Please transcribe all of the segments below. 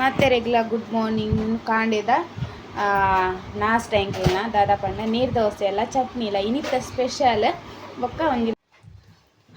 ಮತ್ತೆ regular good morning ಕಾಂಡಿದ ನಾಷ್ಟ ಎಂಕ್ಲಿನ ದಾದಾ ಪಂಡ, ನೀರು ದೋಸೆ ಎಲ್ಲ, ಚಟ್ನಿ ಇಲ್ಲ ಇನ್ನಿತ್ತ ಸ್ಪೆಷಲ್ ಬೊಕ್ಕ ಒಂಜಿ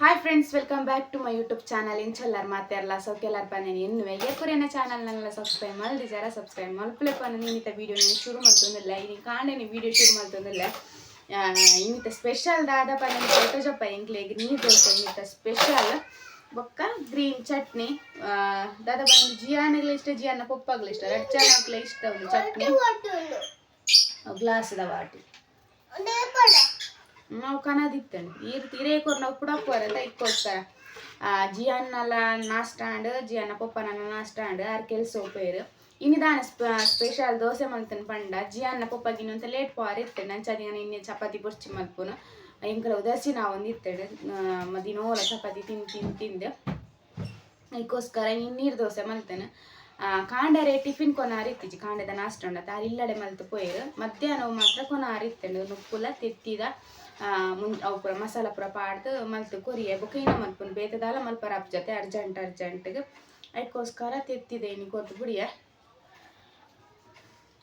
hi friends welcome back to my YouTube channel ಇಂಚಲ್ಲರ್ ಮಾತೆ ಎಲ್ಲ ಬನ್ನಿ. ಪನ್ನೇನು ಎನ್ನುವೆ ಚಾನಲ್ ಚಾನಲ್ನೆಲ್ಲ ಸಬ್ಸ್ಕ್ರೈಬ್ ಮಲ್ದಿಜಾರ ಸಬ್ಸ್ಕ್ರೈಬ್ ಮಲ್ಪಲೆ ಬನ್ನಿ. ಇನ್ನಿತ ವೀಡಿಯೋ ನೀನು ಶುರು ಮಾಡ್ತಂದಿಲ್ಲ. ಇನ್ನು ಕಾಂಡೇನಿ ವೀಡಿಯೋ ಶುರು ಮಾಡ್ತಂದಿಲ್ಲ. ಇನ್ನಿತ ಸ್ಪೆಷಲ್ ದಾದ ಪನ್ನ ಫೋಟೋ ಜಪ್ಪ ಎಂಕ್ಲೆಗ್ ನೀರು ದೋಸೆ ಇನ್ನಿತ ಸ್ಪೆಷಲ್ ಬೊಕ್ಕ ಗ್ರೀನ್ ಚಟ್ನಿ ದಾದ ಬಂದು ಜಿಯಾನಿಗ್ಲ ಇಷ್ಟ ಜಿಯಾನ ಪಪ್ಪಗ್ಲ ಇಷ್ಟ ರೆಡ್ ಚಾನಕ್ಲ ಇಷ್ಟ ಒಂದು ಚಟ್ನಿ ಗ್ಲಾಸ್ದ ವಾಟಿ ನಾವು ಕನದಿತ್ತಂಡು ಈರ್ ತೀರೇ ಕೊರ್ ನಾವು ಪುಡಪ್ಪರ ಅಂತ ಇಕ್ಕೋಸ್ಕರ ಜಿಯನ್ನಲ ನಾಸ್ಟಾಂಡ್ ಜಿಯನ್ನ ಪಪ್ಪನ ನಾಸ್ಟಾಂಡ್ ಆರ್ ಕೆಲ್ಸ ಉಪೇರು ಇನ್ನಿದಾನ ಸ್ಪೆಷಲ್ ದೋಸೆ ಮಲ್ತನ್ ಪಂಡ ಜಿಯನ್ನ ಪಪ್ಪಗಿನ ಅಂತ ಲೇಟ್ ಪಾರ್ ಇರ್ತೇನೆ ನಾನು ಚದಿನ ಇನ್ನೆ ಚಪಾತಿ ಬುರ್ಚಿ ಮಲ್ಪುನು ಎಂಕಲ ಉದಾಸೀನ ನಾವು ಒಂದು ಇರ್ತೇವೆ ಮದಿನೋಲ ಚಪಾತಿ ತಿಂದು ತಿಂದು. ತಿಂದೆ ಅದಕ್ಕೋಸ್ಕರ ನೀರು ದೋಸೆ ಮಲ್ತೇನೆ. ಕಾಂಡರೆ ಟಿಫಿನ್ ಕೊನಾರು ಇತ್ತೀಚಿ, ಕಾಂಡದ ನಾಷ್ಟ ಉಂಡ ಇಲ್ಲಡೆ ಮಲ್ತು ಪೋಯರು. ಮಧ್ಯಾಹ್ನ ಮಾತ್ರ ಕೊನಾರು ಇತ್ತಂಡು ನುಪ್ಪುಲ ತೆತ್ತಿದ ಮುಂ ಅವು ಪೂರ ಮಸಾಲ ಪೂರ ಪಾಡ್ದು ಮಲ್ತು ಕೊರಿಯ. ಬುಕೈನ ಇನ್ನ ಬೇತದಾಲ ಮಲ್ಪರ ಅಪ್ ಜೊತೆ ಅರ್ಜೆಂಟ್, ಅರ್ಜೆಂಟ್ಗೆ. ಅದಕ್ಕೋಸ್ಕರ ತೆತ್ತಿದೆ ಇನ್ನು ಕೊತ್ತು ಬಿಡಿಯ.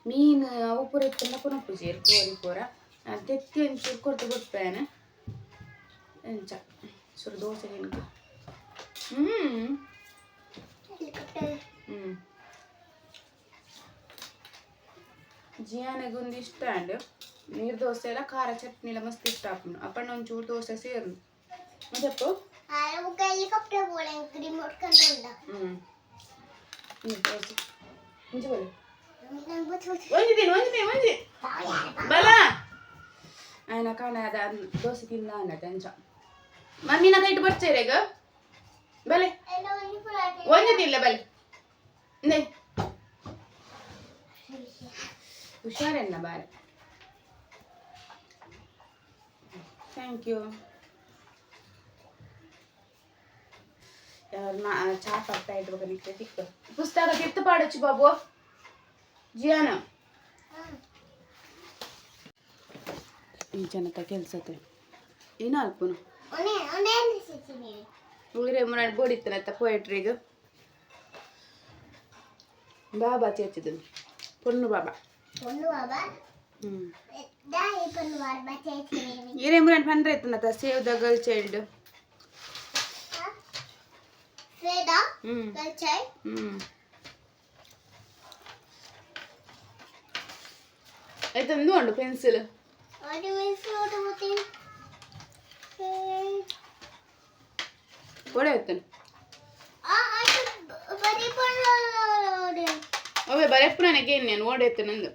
ಮೀನು, ಅವು ಪೂರ ಇತ್ತಂಡ ಪುನಃ ಪೂಜೆ ಪೂರ. ಆ, ತೆತ್ತಿ ಒಂಚೂರು ಕೊಟ್ಟು ಬಿಡ್ಪೇನೆ ಎಂಚ ಸುರು ದೋಸೆ ತಿನ್ಕು ಹ್ಮ್ ಹ್ಮ್ ಜಿಯಾನಿಗೆ ಒಂದು ಇಷ್ಟ ಅಂಡ್ ನೀರು ದೋಸೆ ಎಲ್ಲ ಖಾರ ಚಟ್ನಿ ಎಲ್ಲ ಮಸ್ತ್ ಇಷ್ಟ ಹಾಕೊಂಡು ಅಪ್ಪಣ್ಣ ಒಂಚೂರು ದೋಸೆ ఆయన కానీ అది దోశ కింద అన్నట్టు ఎంచ మమ్మీ నాకు ఇటు బర్చేరే గా ಬಲೆ ಒಂದಿಲ್ಲ ಬಲೆ ನೇ ಹುಷಾರೆನ್ನ ಬಾರೆ ಥ್ಯಾಂಕ್ ಯು ఎవరు చా పడతా ఇటు ఒక నీకు పుస్తకం ఎత్తు పాడొచ్చు బాబు. జియానా? ಪಿಂಚನ ಕೆಲಸತೆ ಏನು ಅಲ್ಪನು ಉಳಿರೆ ಮುರಾಡ್ ಬೋಡಿತ್ತನತ್ತ ಪೋಯಟ್ರಿಗೆ ಬಾಬಾ ಚೇಚಿದನು ಪೊನ್ನು ಬಾಬಾ ಪೊಣ್ಣು ಬಾಬಾ ಏನೇ ಮುರಾಡ್ ಬಂದ್ರೆ ಆಯ್ತನತ್ತ save the girl child girl child ಹ್ಞೂ कोण येतन ಅವೆ ಬರೆ ಪುಣ ನನಗೆ ಇನ್ನೇನು ಓಡೈತೆ ನಂದು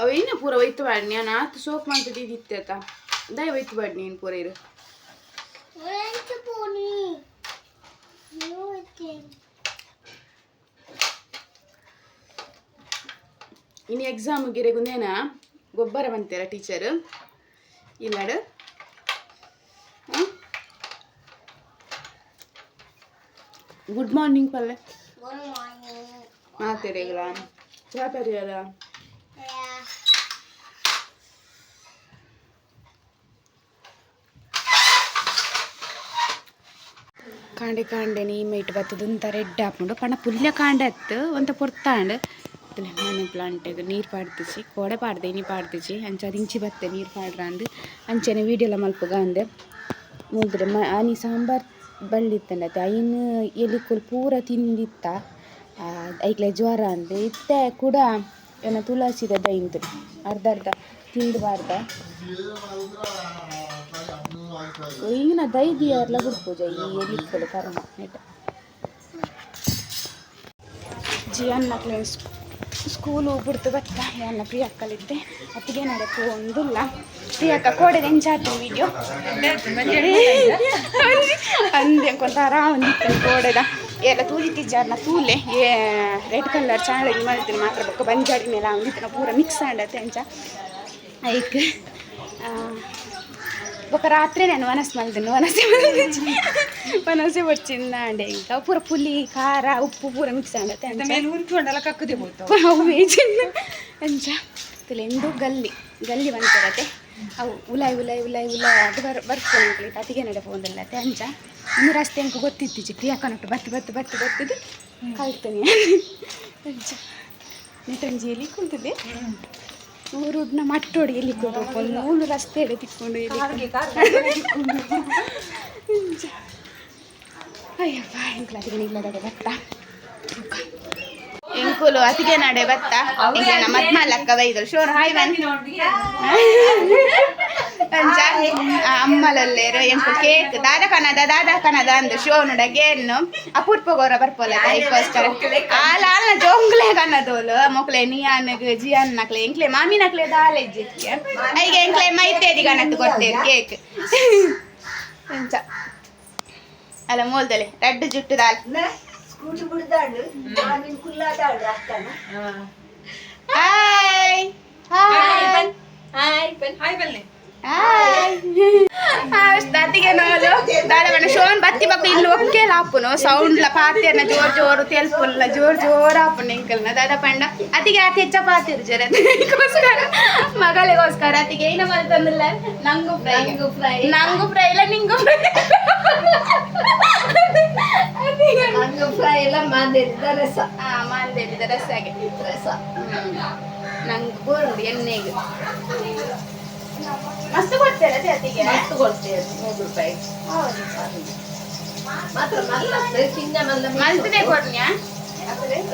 ಅವ ಇನ್ನು ಪೂರ ಒಯ್ತು ಬ್ಯಾಡ ನಾನು ಆತು ಸೋಪ್ ಮಾಡ್ತಿದ್ದಿತ್ತೆ ಆತ ದಯ ಒಯ್ತು ಬ್ಯಾಡ ನೀನು ಪೂರ ಇರು ಇನ್ನು ಎಕ್ಸಾಮ್ ಗಿರೆಗುಂದೇನ ಗೊಬ್ಬರ ಬಂತೀರ ಟೀಚರ್ ಇಲ್ಲಡು ಗುಡ್ ಮಾರ್ನಿಂಗ್ ಪಲ್ಲೆ. ಮಾತಾಡಿಗಳ ಚಾ ತರಿಯಲ್ಲ ಕಾಂಡೆ ಕಾಂಡೆ ನೀ ಮೈಟ್ ಬತ್ತದು ಅಂತ ರೆಡ್ ಹಾಕೊಂಡು ಪಣ ಪುಲ್ಯ ಕಾಂಡೆ ಅತ್ತು ಒಂತ ಪೊರ್ತಾಂಡ್. ಮನೆ ಪ್ಲಾಂಟಿಗೆ ನೀರು ಪಾಡ್ತಿಸಿ ಕೋಡೆ ಪಾಡ್ದೆ ನೀ ಪಾಡ್ತಿಸಿ ಇಂಚಿ ಬತ್ತೆ, ನೀರು ಪಾಡ್ರ ಅಂದು. ಹಂಚನೆ ವೀಡಿಯೋ ಎಲ್ಲ ಮಲ್ಪಗ ಅಂದೆ. ಮುದ್ರೆ ಮ ಆನಿ ಸಾಂಬಾರ್ ಬಳ್ಳಿತ್ತಂಡತ್ತೆ ಐನ್ ಎಲಿಕುಲ್ ಪೂರ ತಿಂದಿತ್ತ. ಐಕ್ಲೆ ಜ್ವರ ಅಂದೆ. ಇತ್ತೆ ಕೂಡ ಏನ ತುಳಸಿದ ದೈಂದು ಅರ್ಧ ಅರ್ಧ ತಿಂದಬಾರ್ದ. ಈಗಿನ ದೈದಿಯರ್ಲ ಬಿಡ್ಬೋದು ಈ ಎಲಿಕ್ಕಲು ಕರ್ಮ ನೆಟ್ ಜಿ ಅನ್ನ ಕ್ಲೇಸ್ ಸ್ಕೂಲು ಹೋಗ್ಬಿಡ್ತು ಬರ್ತಾ ಅನ್ನ ಪ್ರಿಯಕ್ಕಲಿದ್ದೆ ಅತ್ತಿಗೆ ನಡಕ್ಕೂ ಒಂದಿಲ್ಲ. ಪ್ರಿಯಕ್ಕ ಕೋಡೆದ ಎಂಜಾತು ವಿಡಿಯೋ ಅಂದೆ ಕೊಂತಾರ ಒಂದಿತ್ತು ಕೋಡೆದ. ಎಲ್ಲ ತೂಲಿತ್ತಿಜ್ಜಾರ್ನ ತೂಲೆ. ಏ ರೆಡ್ ಕಲರ್ ಚಾಳಗಿ ಮಾಡ್ತೀನಿ ಮಾತ್ರ ಬೊಕ್ಕ ಬಂಜಾರಿ ಮೇಲೆ ಅಂದಿತ್ತು ಪೂರ ಮಿಕ್ಸ್ ಆಂಡತ್ತೆ ಅಂಚ. ಐಕ್ ఒక రాత్రి నేను వనస్ మళ్ళీ వనసి వనసి వచ్చిందా అండి ఇంకా పూర పులి కార ఉప్పు పూర మిక్స్ అండి ಅವು ಬೇಜಿಂದ ಅಂಚ ತಿಲೆಂದು ಗಲ್ಲಿ ಗಲ್ಲಿ ಬಂತಿರತ್ತೆ ಅವು ಉಲಾಯ್ ಉಲಾಯ್ ಉಲಾಯ್ ಉಲಾಯ್ ಅದು ಬರ್ ಬರ್ಕೊಂಡು ಅತಿಗೆ ನಡೆ ಹೋದಲ್ಲ ಅಂಚ ಇನ್ನು ರಸ್ತೆ ಅಂಕ ಗೊತ್ತಿತ್ತೀಚಿ ಪ್ರಿಯಾಕನೊಟ್ಟು ಬತ್ತು ಬತ್ತು ಬತ್ತು ಬತ್ತದು ಕಲ್ತೇನೆ ಅಂಚ ನಿಟಂಜಿಯಲ್ಲಿ ಕುಂತಿದ್ದೆ ಊರುಡ್ನ ಮಟ್ಟೋಡಿ ಎಲ್ಲಿ ಕೂತ್ಕೊಂಡು ಮೂರು ರಸ್ತೆ ಎಡೆ ತಿಕ್ಕೊಂಡು ಅಯ್ಯಪ್ಪ ಎಂಕ್ಲ ಅತಿಗೆ ಇಲ್ಲದಾಗ ಬತ್ತ ಎಂಕುಲು ಅತಿಗೆ ನಡೆ ಬತ್ತ ಮದ್ಮಾಲಕ್ಕ ಬೈದರು. ಶೋರ್ ಹಾಯ್ ಬನ್ನಿ ಅಂಚ ಅಮ್ಮಲಲ್ಲೇರು ಎಂಕು ಕೇಕ್ ದಾದ ಕನದ ದಾದ ಕನದ ಅಂದು ಶೋನುಡ ಗೇನ್ನು ಅಪೂರ್ಪ ಗೋರ ಬರ್ಪೋಲ ಅದಕ್ಕೋಸ್ಕರ ಆಲ ಆಲ್ನ ಜೋಂಗ್ಲೆ ಕನ್ನದೋಲು ಮೊಕ್ಲೆ ನಿಯಾನಗ್ ಜಿಯನ್ ನಕ್ಲೆ ಎಂಕ್ಲೆ ಮಾಮಿ ನಕ್ಲೆ ದಾಲೆಜ್ಜಿಕ್ಕೆ ಐಗೆ ಎಂಕ್ಲೆ ಮೈತೇದಿ ಕನತ್ತು ಕೊಡ್ತೇವೆ ಕೇಕ್ ಅಂಚ ಅಲ್ಲ ಮೂಲ್ದಲೆ ರೆಡ್ ಜುಟ್ಟು ದಾಲ್ ಸ್ಕೂಟಿ ಬಿಡ್ದಾಡು ಮಾವಿನ ಕುಲ್ಲಾದಾಡು ಅಷ್ಟನ ಹಾಯ್ ಹಾಯ್ ಹಾಯ್ ಅತ್ತಿಗೆ ನೋಲು ದಾದವನ ಶೋನ್ ಬತ್ತಿ ಬಪ್ಪ ಇಲ್ಲಿ ಒಕ್ಕೆ ಲಾಪುನು ಲ ಪಾತಿಯನ್ನ ಜೋರ್ ಜೋರು ತೆಲ್ಪುಲ್ಲ ಜೋರ್ ಜೋರ್ ಆಪುನ ಇಂಕಲ್ನ ದಾದ ಪಂಡ ಅತಿಗೆ ಅತಿ ಹೆಚ್ಚ ಪಾತಿರು ಜರ ಮಗಳಿಗೋಸ್ಕರ ಅತಿಗೆ ಏನ ಮಲ್ತಂದಿಲ್ಲ ನಂಗು ಫ್ರೈ ಫ್ರೈ. ನಂಗು ಫ್ರೈ ಇಲ್ಲ ನಿಂಗು ಫ್ರೈ ಹಂಗ ಫ್ರೈ ಎಲ್ಲ ಮಾಡಿದ್ದ ರಸ ಹಾ ಮಾಂದೇಲಿದ ರಸಾಗೆ ರಸ ನಂಗೆ ಗೋರುಂಡು ಎಣ್ಣೆಗೆ ಮಸ್ತ್ ಕೊಡ್ತೀರಾ ಜೊತೆಗೆ ಮಸ್ತ್ ಕೊಡ್ತೀರಾ ನೂರು ರೂಪಾಯಿ ಮಾತ್ರ ಮಲ್ಲ ಚಿನ್ನ ಮಲ್ಲ ಮಲ್ತದೆ ಕೊಡ್ನ್ಯಾ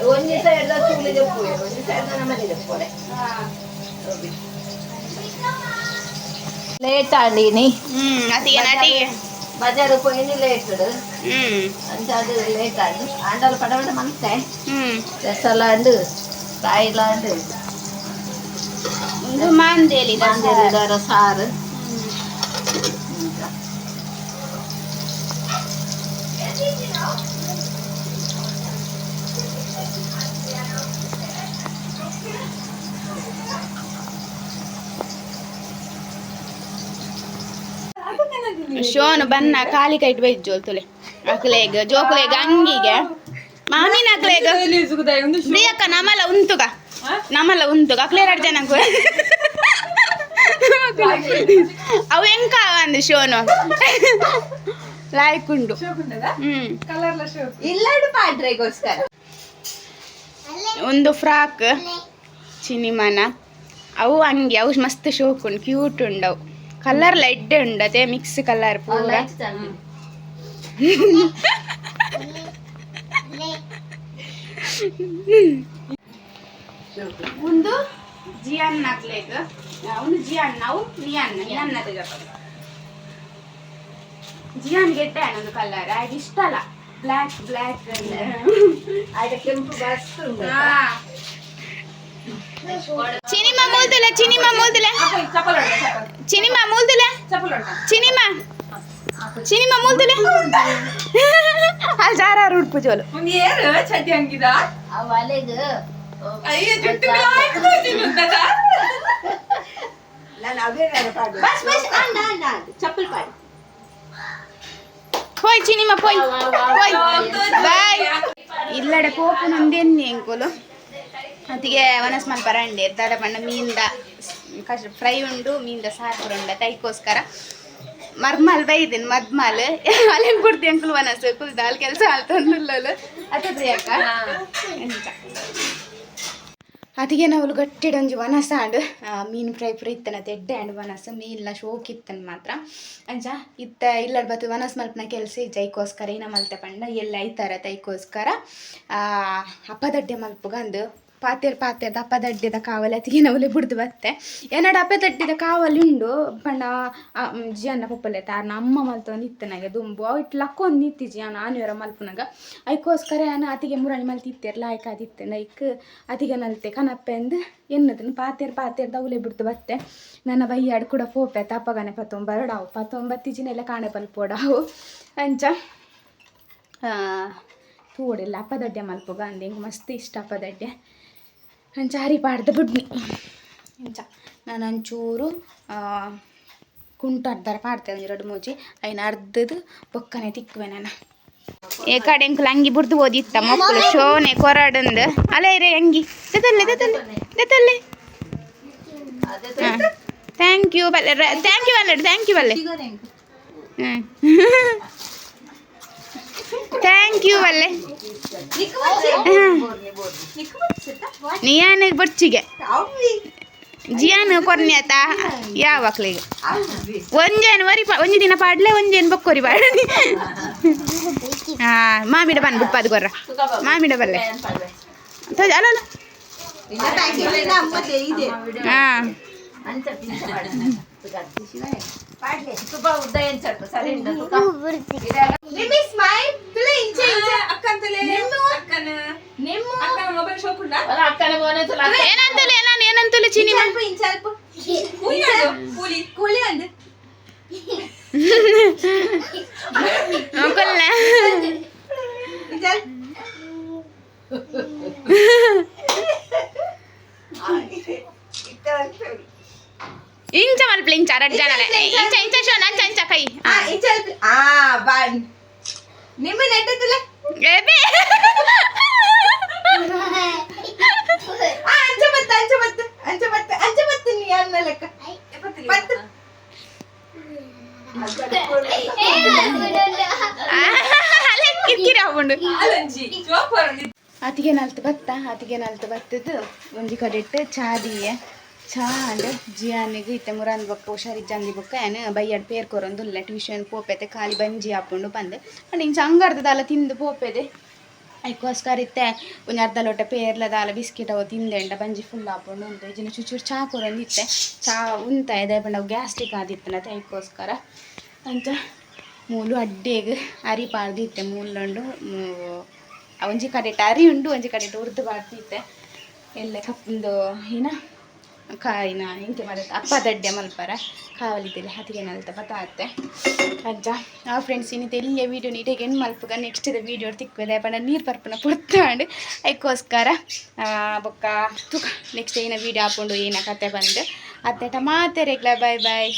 ಒಂದು ದಿವಸ ಎಲ್ಲ ಚೂಲಿ ಜಪ್ಪುವೆ ಒಂದು ದಿವಸ ಎಲ್ಲ ನಮ್ಮನೆ ಜಪ್ಪುವೆ ಲೇಟ್ ಆಂಡೀನಿ ಬಜಾರ್ ಕೊಯ್ದು ಲೇಟ್ ಅಂತ ಅದು ಲೇಟ್ ಆಂಡು ಆಂಡಲ್ ಪಡವಡ ಮನಸ್ಸೆ ಸೆಸಲಾಂಡು ಕಾಯಿಲಾಂಡು ಇದು ಮಾಂದೇಲಿ ಮಾಂದೇಲಿದಾರ ಸಾರು ಶೋನು ಬನ್ನ ಕಾಲಿ ಕೈಟ್ ಬೈದ್ ಜೋಲ್ತುಲೆ ಅಕ್ಲೇಗ ಜೋಕುಲೇಗ ಅಂಗಿಗೆ ಮಾಮಿನ ಅಕ್ಲೇಗ ಪ್ರಿಯಕ್ಕ ನಮಲ ಉಂತುಗ ನಮ್ಮಲ್ಲ ಉಂಟು. ಕಕ್ಲೇರ್ ಆಡ್ತೇನೆ ನಂಗೆ. ಅವು ಹೆಂಗ್ ಕಾವಂದು ಶೋನು ಲೈಕ್ ಉಂಟು. ಒಂದು ಫ್ರಾಕ್ ಸಿನಿಮಾನ ಅವು ಹಂಗೆ ಅವು ಮಸ್ತ್ ಶೋಕ್ ಉಂಟು. ಕ್ಯೂಟ್ ಅವು. ಕಲರ್ ಲೈಟ್ ಉಂಡು ಅದೇ ಮಿಕ್ಸ್ ಕಲರ್ ಪೂರ. ಹ್ಞೂ ಒಂದು ಜಿ ಅನ್ನ ಹಾಕ್ಲೇಕ ಒಂದು ಜಿ ಅನ್ನ. ಅವು ನೀ ಅನ್ನ. ನೀ ಅನ್ನ ತೆಗಪ್ಪ ಜಿ ಅನ್ನ ಗೆಡ್ಡೆ ಅನ್ನೊಂದು ಕಲರ್ ಆಯ್ತು ಇಷ್ಟ ಅಲ್ಲ. ಬ್ಲ್ಯಾಕ್ ಬ್ಲ್ಯಾಕ್ ಆಯ್ತು ಕೆಂಪು ಬಸ್ ಚಿನಿಮ ಮೂಲ್ದಿಲ್ಲ ಚಿನಿಮ ಮೂಲ್ದಿಲ್ಲ ಚಿನಿಮ ಮೂಲ್ದಿಲ್ಲ ಚಿನಿಮ. ಸಿನಿಮಾ ಮೂಲ್ದಿಲ್ಲ ಅಲ್ಲಿ ಜಾರ ರೂಟ್ ಪೂಜೋಲು ಏರು ಚಡ್ಡಿ ಹಂಗಿದ? ಅವಲೆದು ಉಡ್ಪು ಜೋಲು అవలేదు బస్ బస్ అండ అండ చెప్పులు పాడు పోయ్ చినిమా పోయ్ పోయ్ బాయ్ ಇಲ್ಲಡೆ ಪೋಪು ನಂದೇನು ಎಂಕುಲು ಅತಿಗೆ ವನಸ್ ಮಲ್ಪರಂಡಿ ದಾದ ಪಂಡ ಮೀನ್ದ ಕಷ್ಟ ಫ್ರೈ ಉಂಡು ಮೀನ್ದ ಸಾರು ಉಂಡ ತೈಕೋಸ್ಕರ ಮರ್ಮಲ್ ಬೈದಿನ್ ಮದ್ಮಲ್ ಅಲ್ಲೇನ್ ಕೊಡ್ತಿ ಅಂಕುಲ್ ವನಸ್ ಕುಲ್ದ ಅಲ್ಲಿ ಕೆಲಸ ಅಲ್ತಂದುಲ್ಲಲು ಅತದ್ರಿ ಅಕ್ಕ ಎಂತ ನಾವು ಗಟ್ಟಿಡೊಂಜಿ ವನಸ ಆಂಡ್ ಮೀನು ಫ್ರೈ ಪೂರ ಇತ್ತನ ತೆಡ್ಡೆ ಆಂಡ್ ವನಸ, ಮೀನ್ಲ ಶೋಕ್ ಇತ್ತನ ಮಾತ್ರ. ಅಂಚ ಇತ್ತ ಇಲ್ಲಡ್ ಬತ್ತು ವನಸ್ ಮಲ್ಪನ ಕೆಲಸ, ಜೈಕೋಸ್ಕರ ಏನ ಮಲ್ತೆ ಪಂಡ, ಎಲ್ಲ ಐತಾರ ತೈಕೋಸ್ಕರ. ಅಪ್ಪದಡ್ಡೆ ಮಲ್ಪುಗಂದು ಪಾತೆರ್ ಪಾತೆರ್ದ ಅಪ್ಪದಡ್ಡೆದ ಕಾವಲೆ ಅತಿಗೆ ನವಲೆ ಬುಡ್ದು ಬತ್ತೆ. ಏನಡ ಅಪ್ಪದಡ್ಡೆದ ಕಾವಲಿ ಉಂಡು. ಪಂಡ ಜಿಯನ್ನ ಪಪ್ಪಲೆ ತಾರ್ನ ಅಮ್ಮ ಮಲ್ತೊಂದು ಇತ್ತನಾಗ ದುಂಬು. ಅವು ಇಟ್ಟು ಲಕ್ಕೊಂದು ನಿತ್ತಿ ಜಿಯನ ಆನಿವರ ಮಲ್ಪನಾಗ ಅದಕ್ಕೋಸ್ಕರ ನಾನು ಅತಿಗೆ ಮುರಣಿ ಮಲ್ತಿತ್ತೇರ್ ಲಾಯ್ಕ ಆದಿತ್ತೆ ನೈಕ್ ಅತಿಗೆ ನಲ್ತೆ ಕನಪ್ಪೆ ಎನ್ನದನ್ನು ಪಾತೆರ್ ಪಾತೆರ್ ದೌಲೆ ಬಿಡ್ದು ಬತ್ತೆ. ನನ್ನ ಬೈಯಾಡ್ ಕೂಡ ಪೋಪೆ ತಪ್ಪಗನೆ ಪತ್ತೊಂಬರಡಾವು ಪತ್ತೊಂಬತ್ತು ಜಿನೆಲ್ಲ ಕಾಣೆ ಪಲ್ಪೋಡಾವು ಅಂಚ ತೋಡಿಲ್ಲ ಅಪ್ಪದಡ್ಡೆ ಮಲ್ಪೋಗ ಅಂದೆ ಮಸ್ತ್ ಇಷ್ಟ ಅಪ್ಪದಡ್ಡೆ ಹರಿ ಪಾಡ್ದು ಬಿಡ್ನಿ. ಅಂಚ ನಾನು ಒಂಚೂರು ಕುಂಟು ಅರ್ಧರ ಪಾಡ್ತೇವೆ ಎರಡು ಮೂಜಿ. ಐನ ಅರ್ಧದು ಬೊಕ್ಕನೆ ತಿಕ್ಕುವೆ ನಾನು. ಏ ಕಡೆ ಎಂಕುಲು ಅಂಗಿ ಬಿಡ್ದು ಓದಿತ್ತ ಮಕ್ಕಳು ಶೋನೆ ಕೊರಡಂದು. ಅಲ್ಲ ಇರೇ ಅಂಗಿ. ದೆತಲ್ಲೆ ದೆತಲ್ಲೆ అదే ಥ್ಯಾಂಕ್ ಯು ಬಲ್ಲೆ. ಥ್ಯಾಂಕ್ ಯು ಅಲ್ಲ ಥ್ಯಾಂಕ್ ಯು ಬಲ್ಲೆ. ಥ್ಯಾಂಕ್ ಯು ಬಲ್ಲೆ ನಿಯಾನ ಕೊರ್ನಿ ಜಿಯಾನ್ ಯಾವ ಮಕ್ಳಿಗೆ? ಒಂಜೇನು ವರಿ ಪಾ ಒಂಜಿ ದಿನ ಪಾಡ್ಲೆ ಒಂಜೇನು ಬಕ್ಕೋರಿ ಪಾಡಿ ಹಾ ಮಾಮಿಡ ಬಂದ್ಬಿಟ್ಟು ಅದು ಗೊರ್ರ ಮಾಮಿಡ ಬಲ್ಲೆ ತಜ ಅಲ್ಲ ಅಲ್ಲ ಹಾ ತುಪ್ಪ ಉದ್ದ ಏನ್ ಸ್ವಲ್ಪ ಸರಿ ಉಂಟು ತುಪ್ಪ ಅಲ್ಲ ಅಕ್ಕನ ಮೋನೆ ತುಲ ಏನಂತಲೆ ನಾನು ಏನಂತಲೆ ಚೀನಿ ಕೊಲ್ಲ ಇಂಚ ಮಲ್ಪಲೆ ಇಂಚ ಎರಡು ಜನ ಇಂಚ ಇಂಚ ಶೋನ ಅಂಚ ಇಂಚ ಕೈ ನಿಮ್ಮ ನೆಟ್ಟದಿಲ್ಲ ಏಬಿ ಅಂಚ ಬತ್ತ ಅಂಚ ಬತ್ತ ಅಂಚ ಬತ್ತ ಅಂಚ ಬತ್ತ ನೀ ಅನ್ನ ಲೆಕ್ಕ ಬತ್ತ ಅಲ್ಲೇ ಕಿರಿಕಿರಿ ಆಗ್ಕೊಂಡು ಅತಿಗೆ ನಲ್ತು ಬತ್ತ? ಅತಿಗೆ ನಲ್ತು ಬತ್ತದು? ಒಂಜಿ ಕಡೆ ಇಟ್ಟು ಚಾದಿಯ. ಚಾ ಅಂಡ್ ಜಿಯಾನಿಗೆ ಇತ್ತೆ ಮುರಾನ್ ಬೊಕ್ಕ ಜಂದಿ ಬೊಕ್ಕ ಏನು ಬೈಯಡ್ ಪೇರ್ ಕೊರೊಂದು ಇಲ್ಲ ಟ್ಯೂಷನ್ ಪೋಪೆತೆ ಖಾಲಿ ಬಂಜಿ ಹಾಕೊಂಡು ಬಂದೆ ಅಂಡ್ ಹಿಂಗೆ ಸಂಗರ್ದಲ್ಲ ತಿಂದು ಪೋಪೆದೆ. ಅದಕ್ಕೋಸ್ಕರ ಇತ್ತೆ ಒಂದು ಅರ್ಧ ಲೋಟ ಪೇರ್ಲದಾಲ ಬಿಸ್ಕಿಟ್ ಅವು ತಿಂದೆಂಡ ಬಂಜಿ ಫುಲ್ ಹಾಕೊಂಡು ಉಂಟು. ಇಜಿನ ಚೂಚೂರು ಚಾ ಕೊರೊಂದು ಇತ್ತೆ. ಚಾ ಉಂತ ಇದೆ ಬಂಡ ಗ್ಯಾಸ್ಟ್ರಿಕ್ ಆದಿತ್ತನತೆ ಅದಕ್ಕೋಸ್ಕರ ಅಂತ ಮೂಲು ಅಡ್ಡೆಗೆ ಅರಿ ಪಾರ್ದಿತ್ತೆ ಮೂಲಂಡು ಒಂಜಿ ಕಡೆ ಟರಿ ಉಂಡು, ಒಂಜಿ ಕಡೆ ಉರ್ದು ಪಾರ್ದಿತ್ತೆ ಎಲ್ಲ ಕಪ್ಪಿಂದು ಏನ? ಕಾಯಿನ ಹಿಂಗೆ ಮಾಡುತ್ತೆ? ಅಪ್ಪ ದಡ್ಡೆ ಮಲ್ಪರ. ಕಾವಲಿದ್ದಲ್ಲಿ ಹತ್ತಿಗೆ ನಲ್ತ ಅಜ್ಜ ಆ ಫ್ರೆಂಡ್ಸ್ ಇನ್ನಿತ್ತು ಎಲ್ಲಿಯ ವೀಡಿಯೋ ನೀಟಾಗಿ ಹೆಣ್ಣು ಮಲ್ಪಗ. ನೆಕ್ಸ್ಟ್ ಇದೆ ವೀಡಿಯೋ ತಿಕ್ಕಿದೆ ಬಣ್ಣ ನೀರು ಪರ್ಪನ ಪುಡ್ತಾಂಡು. ಅದಕ್ಕೋಸ್ಕರ ಬೊಕ್ಕ ತುಕ ನೆಕ್ಸ್ಟ್ ಏನೋ ವೀಡಿಯೋ ಹಾಕೊಂಡು ಏನೋ ಕತೆ ಬಂದು. ಅತ್ತೆ ಟಮಾತೆ ರೆಗ್ಲ ಬಾಯ್ ಬಾಯ್